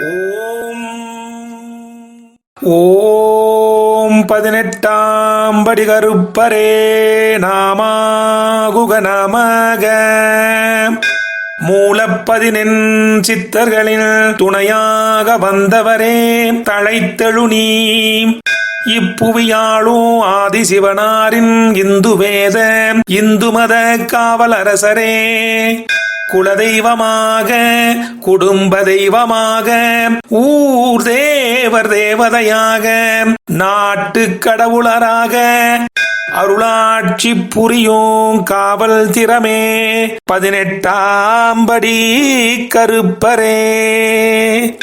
ஓம். ஓம் பதினெட்டாம் படி கருப்பரே நாமாகுக நமக. மூலப்பதினென் சித்தர்களின் துணையாக வந்தவரே தழைத்தெழு நீ. இப்புவியாளும் ஆதிசிவனாரின் இந்து வேத இந்து மத காவலரசரே. குலதெய்வமாக குடும்ப தெய்வமாக ஊர் தேவர் தேவதையாக நாட்டு கடவுளராக அருளாட்சி புரியும் காவல் திறமே. பதினெட்டாம் படி கருப்பரே.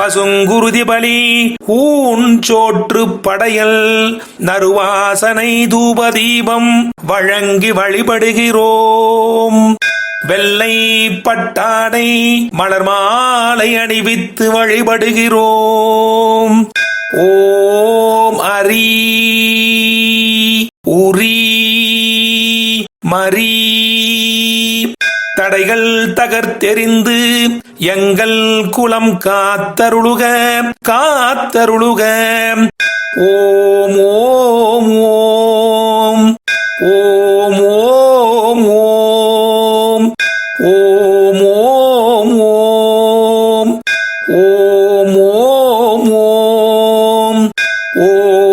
பசுங்குருதி பலி ஊஞ்சோற்று படையல் நறுவாசனை தூபதீபம் வழங்கி வழிபடுகிறோம். வெள்ளை பட்டாடை மலர் மாலை அணிவித்து வழிபடுகிறோம். ஓம் அரி உரி மரி. தடைகள் தகர்த்தெறிந்து எங்கள் குலம் காத்தருளுக காத்தருளுக. ஓம் ஓம் ஓம் ஓம் ஓம் ஓம் ஓம் ஓம். ஓம்